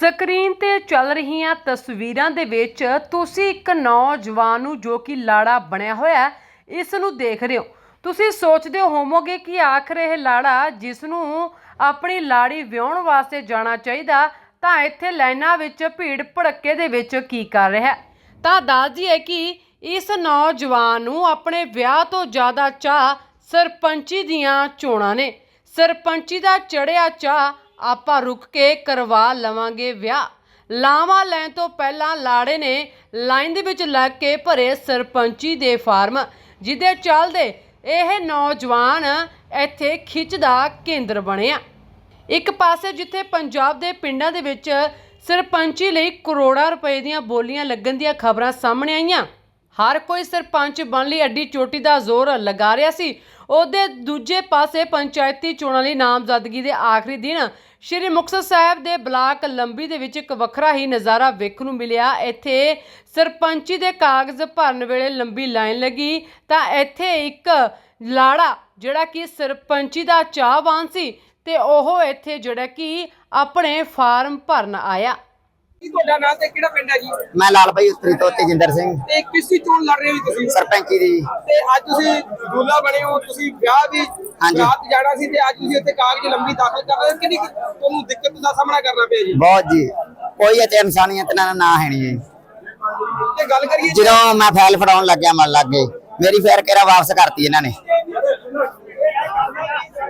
Screen ਤੇ ਚੱਲ ਰਹੀਆਂ ਤਸਵੀਰਾਂ ਦੇ ਵਿੱਚ ਤੁਸੀਂ ਇੱਕ ਨੌਜਵਾਨ ਨੂੰ ਜੋ ਕਿ ਲਾੜਾ ਬਣਿਆ ਹੋਇਆ ਇਸ ਨੂੰ ਦੇਖ ਰਹੇ ਹੋ। ਤੁਸੀਂ ਸੋਚਦੇ ਹੋਵੋਗੇ ਕਿ ਆਖਰ ਇਹ ਲਾੜਾ ਜਿਸ ਨੂੰ ਆਪਣੀ ਲਾੜੀ ਵਿਆਹਣ ਵਾਸਤੇ ਜਾਣਾ ਚਾਹੀਦਾ, ਤਾਂ ਇੱਥੇ ਲਾਈਨਾਂ ਵਿੱਚ ਭੀੜ ਭੜੱਕੇ ਦੇ ਵਿੱਚ ਕੀ ਕਰ ਰਿਹਾ ਤਾਂ ਦੱਸਦੀ ਹੈ ਕਿ ਇਸ ਨੌਜਵਾਨ ਨੂੰ ਆਪਣੇ ਵਿਆਹ ਤੋਂ ਜ਼ਿਆਦਾ ਚਾਹ ਸਰਪੰਚੀ ਦੀਆਂ ਚੋਣਾਂ ਨੇ। ਸਰਪੰਚੀ ਦਾ ਚੜਿਆ ਚਾਹ ਆਪਾਂ ਰੁਕ ਕੇ ਕਰਵਾ ਲਵਾਂਗੇ ਵਿਆਹ। ਲਾਵਾਂ ਲੈਣ ਤੋਂ ਪਹਿਲਾਂ ਲਾੜੇ ਨੇ ਲਾਈਨ ਦੇ ਵਿੱਚ ਲੱਗ ਕੇ ਭਰੇ ਸਰਪੰਚੀ ਦੇ ਫਾਰਮ, ਜਿਹਦੇ ਚੱਲਦੇ ਇਹ ਨੌਜਵਾਨ ਇੱਥੇ ਖਿੱਚ ਦਾ ਕੇਂਦਰ ਬਣਿਆ ਇੱਕ ਪਾਸੇ ਜਿੱਥੇ ਪੰਜਾਬ ਦੇ ਪਿੰਡਾਂ ਦੇ ਵਿੱਚ ਸਰਪੰਚੀ ਲਈ ਕਰੋੜਾਂ ਰੁਪਏ ਦੀਆਂ ਬੋਲੀਆਂ ਲੱਗਣ ਦੀਆਂ ਖਬਰਾਂ ਸਾਹਮਣੇ ਆਈਆਂ ਹਰ ਕੋਈ ਸਰਪੰਚ ਬਣ ਲਈ ਅੱਡੀ ਚੋਟੀ ਦਾ ਜ਼ੋਰ ਲਗਾ ਰਿਹਾ ਸੀ। ਉਹਦੇ ਦੂਜੇ ਪਾਸੇ ਪੰਚਾਇਤੀ ਚੋਣਾਂ ਲਈ ਨਾਮਜ਼ਦਗੀ ਦੇ ਆਖਰੀ ਦਿਨ ਸ਼੍ਰੀ ਮੁਕਤਸਰ ਸਾਹਿਬ ਦੇ ਬਲਾਕ ਲੰਬੀ ਦੇ ਵਿੱਚ ਇੱਕ ਵੱਖਰਾ ਹੀ ਨਜ਼ਾਰਾ ਵੇਖਣ ਨੂੰ ਮਿਲਿਆ। ਇੱਥੇ ਸਰਪੰਚੀ ਦੇ ਕਾਗਜ਼ ਭਰਨ ਵੇਲੇ ਲੰਬੀ ਲਾਈਨ ਲੱਗੀ। ਤਾਂ ਇੱਥੇ ਇੱਕ ਲਾੜਾ ਜਿਹੜਾ ਕਿ ਸਰਪੰਚੀ ਦਾ ਚਾਹਵਾਨ ਸੀ ਤੇ ਉਹ ਇੱਥੇ ਜਿਹੜਾ ਕਿ ਆਪਣੇ ਫਾਰਮ ਭਰਨ ਆਇਆ। ਕੀ ਤੁਹਾਡਾ ਨਾਂ ਤੇ ਕਿਹੜਾ ਪਿੰਡ ਹੈ ਜੀ? ਮੈਂ ਲਾਲ ਭਾਈ ਉਤਰੀ ਤੋਂ ਤੇਜਿੰਦਰ ਸਿੰਘ। ਤੇ ਕਿਸ ਦੀ ਚੋਣ ਲੜ ਰਹੇ ਹੋ ਜੀ ਤੁਸੀਂ? ਸਰਪੰਚੀ ਦੀ ਤੇ ਅੱਜ ਤੁਸੀਂ ਦੂਲਾ ਬਣੇ ਹੋ ਤੁਸੀਂ ਵਿਆਹ ਦੀ ਹਾਂਜੀ। ਰਾਤ ਜਾਣਾ ਸੀ ਤੇ ਅੱਜ ਤੁਸੀਂ ਇੱਥੇ ਕਾਗਜ਼ ਲੰਬੀ ਦਾਖਲ ਕਰ ਰਹੇ ਹੋ। ਕਿੰਨੀ ਕੁ ਤੁਹਾਨੂੰ ਦਿੱਕਤ ਦਾ ਸਾਹਮਣਾ ਕਰਨਾ ਪਿਆ ਜੀ? ਬਹੁਤ ਜੀ। ਕੋਈ ਇੱਥੇ ਇਨਸਾਨੀਅਤ ਨਾ ਨਾ ਹੈ ਨਹੀਂ ਜੀ। ਤੇ ਗੱਲ ਕਰੀਏ ਜਦੋਂ ਮੈਂ ਫਾਈਲ ਫੜਾਉਣ ਲੱਗਿਆ ਮਨ ਲੱਗ ਗਏ ਮੇਰੀ ਫੇਰ ਕਿਹੜਾ ਵਾਪਸ ਕਰਤੀ ਇਹਨਾਂ ਨੇ?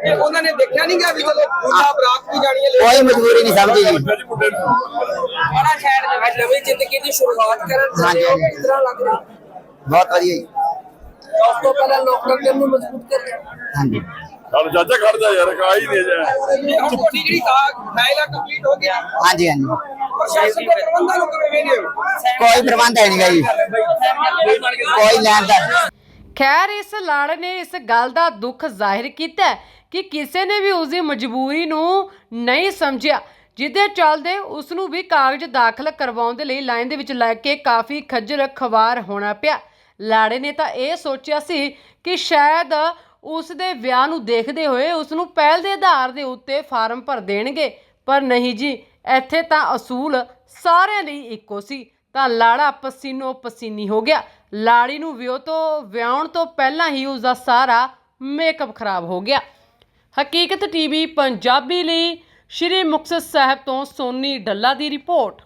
ਤੇ ਉਹਨਾਂ ਨੇ ਦੇਖਿਆ ਨਹੀਂ ਗਿਆ ਵੀ ਚਲੋ ਦੂਲਾ ਬਰਾਤ ਦੀ ਜਾਣੀ ਹੈ ਕੋਈ ਮਜਬੂਰੀ ਨਹੀਂ ਸਮਝੀ ਜੀ। ਬੜਾ ਸ਼ਹਿਰ ਦੇ ਵਿੱਚ ਨਵੀਂ ਜ਼ਿੰਦਗੀ ਦੀ ਸ਼ੁਰੂਆਤ ਕਰਨ ਹਾਂਜੀ, ਹੋ ਹਾਂਜੀ। ਕਿਸ ਤਰ੍ਹਾਂ ਲੱਗ ਰਿਹਾ ਬਹੁਤ ਵਧੀਆ ਜੀ। ਉਸ ਤੋਂ ਪਹਿਲਾਂ ਲੋਕਤੰਤਰ ਨੂੰ ਮਜ਼ਬੂਤ ਕਰ ਹਾਂਜੀ। ਚੱਲ ਚਾਚਾ ਖੜ ਜਾ ਯਾਰ ਕਾਈ ਦੇ ਜਾ ਤੇ ਹੁਣ ਤੁਹਾਡੀ ਜਿਹੜੀ ਫਾਈਲ ਆ ਕੰਪਲੀਟ ਹੋ ਗਿਆ। ਹਾਂਜੀ ਹਾਂਜੀ। ਪ੍ਰਸ਼ਾਸਨ ਦੇ ਪ੍ਰਬੰਧਾਂ ਨੂੰ ਕਿਵੇਂ ਵੇਖਦੇ ਹੋ? ਕੋਈ ਪ੍ਰਬੰਧ ਹੈ ਨਹੀਂਗਾ ਜੀ। ਕੋਈ ਲੈਣ ਦਾ ਖੈਰ ਇਸ ਲਾੜੇ ਨੇ ਇਸ ਗੱਲ ਦਾ ਦੁੱਖ ਜ਼ਾਹਿਰ ਕੀਤਾ ਹੈ। ਕਿ ਕਿਸੇ ਨੇ ਵੀ ਉਸ ਦੀ ਮਜਬੂਰੀ ਨੂੰ ਨਹੀਂ ਸਮਝਿਆ, ਜਿਹਦੇ ਚੱਲਦੇ ਉਸ ਨੂੰ ਵੀ ਕਾਗਜ਼ ਦਾਖਲ ਕਰਵਾਉਣ ਦੇ ਲਈ ਲਾਈਨ ਦੇ ਵਿੱਚ ਲੱਗ ਕੇ ਕਾਫੀ ਖੱਜਲ ਖਵਾਰ ਹੋਣਾ ਪਿਆ। ਲਾੜੇ ਨੇ ਤਾਂ ਇਹ ਸੋਚਿਆ ਸੀ ਕਿ ਸ਼ਾਇਦ ਉਸ ਦੇ ਵਿਆਹ ਨੂੰ ਦੇਖਦੇ ਹੋਏ ਉਸ ਨੂੰ ਪਹਿਲ ਦੇ ਆਧਾਰ ਦੇ ਉੱਤੇ ਫਾਰਮ ਭਰ ਦੇਣਗੇ। ਪਰ ਨਹੀਂ ਜੀ, ਇੱਥੇ ਤਾਂ ਅਸੂਲ ਸਾਰਿਆਂ ਲਈ ਇੱਕੋ ਸੀ। ਤਾਂ ਲਾੜਾ ਪਸੀਨੋ ਪਸੀਨੀ ਹੋ ਗਿਆ। ਲਾੜੀ ਨੂੰ ਵਿਆਹ ਤੋਂ, ਵਿਆਹਣ ਤੋਂ ਪਹਿਲਾਂ ਹੀ ਉਸ ਦਾ ਸਾਰਾ ਮੇਕਅਪ ਖਰਾਬ ਹੋ ਗਿਆ। ਹਕੀਕਤ ਟੀਵੀ ਪੰਜਾਬੀ ਲਈ ਸ਼੍ਰੀ ਮੁਕਤਸਰ ਸਾਹਿਬ ਤੋਂ ਸੋਨੀ ਡੱਲਾ ਦੀ ਰਿਪੋਰਟ।